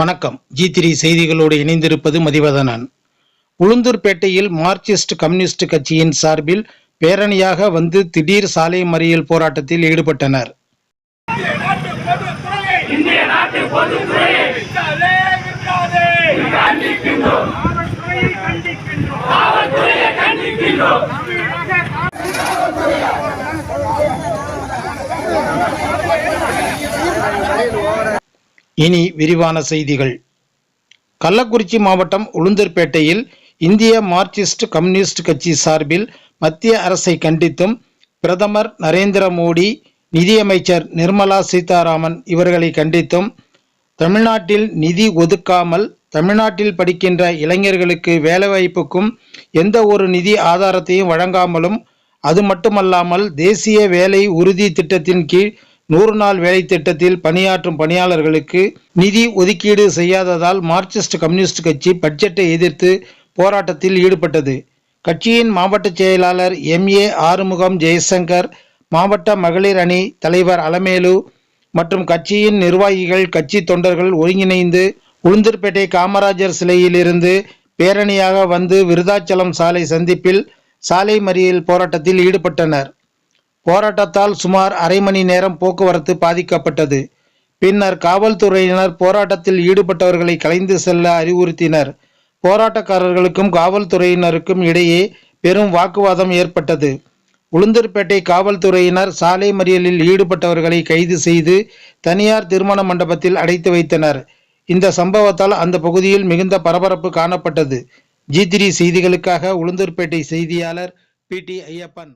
வணக்கம். G three செய்திகளோடு இணைந்திருப்பது மதிவதனன். உளுந்தூர்பேட்டையில் மார்க்சிஸ்ட் கம்யூனிஸ்ட் கட்சியின் சார்பில் பேரணியாக வந்து திடீர் சாலை மறியல் போராட்டத்தில் ஈடுபட்டனர். இந்திய இனி விரிவான செய்திகள். கள்ளக்குறிச்சி மாவட்டம் உளுந்தூர்பேட்டையில் இந்திய மார்க்சிஸ்ட் கம்யூனிஸ்ட் கட்சி சார்பில் மத்திய அரசை கண்டித்தும் பிரதமர் நரேந்திர மோடி நிதியமைச்சர் நிர்மலா சீதாராமன் இவர்களை கண்டித்தும் தமிழ்நாட்டில் நிதி ஒதுக்காமல் தமிழ்நாட்டில் படிக்கின்ற இளைஞர்களுக்கு வேலைவாய்ப்புக்கும் எந்த ஒரு நிதி ஆதாரத்தையும் வழங்காமலும் அது மட்டுமல்லாமல் தேசிய வேலை உறுதி திட்டத்தின் கீழ் நூறு நாள் வேலை திட்டத்தில் பணியாற்றும் பணியாளர்களுக்கு நிதி ஒதுக்கீடு செய்யாததால் மார்க்சிஸ்ட் கம்யூனிஸ்ட் கட்சி பட்ஜெட்டை எதிர்த்து போராட்டத்தில் ஈடுபட்டது. கட்சியின் மாவட்ட செயலாளர் எம். ஏ. ஆறுமுகம் ஜெயசங்கர் மாவட்ட மகளிர் அணி தலைவர் அலமேலு மற்றும் கட்சியின் நிர்வாகிகள் கட்சி தொண்டர்கள் ஒருங்கிணைந்து உளுந்தூர்பேட்டை காமராஜர் சிலையிலிருந்து பேரணியாக வந்து விருதாச்சலம் சாலை சந்திப்பில் சாலை மறியல் போராட்டத்தில் ஈடுபட்டனர். போராட்டத்தால் சுமார் அரை மணி நேரம் போக்குவரத்து பாதிக்கப்பட்டது. பின்னர் காவல்துறையினர் போராட்டத்தில் ஈடுபட்டவர்களை கலைந்து செல்ல அறிவுறுத்தினர். போராட்டக்காரர்களுக்கும் காவல்துறையினருக்கும் இடையே பெரும் வாக்குவாதம் ஏற்பட்டது. உளுந்தூர்பேட்டை காவல்துறையினர் சாலை மறியலில் ஈடுபட்டவர்களை கைது செய்து தனியார் திருமண மண்டபத்தில் அடைத்து வைத்தனர். இந்த சம்பவத்தால் அந்த பகுதியில் மிகுந்த பரபரப்பு காணப்பட்டது. ஜி த்ரீ செய்திகளுக்காக உளுந்தூர்பேட்டை செய்தியாளர் பி டி ஐயப்பன்.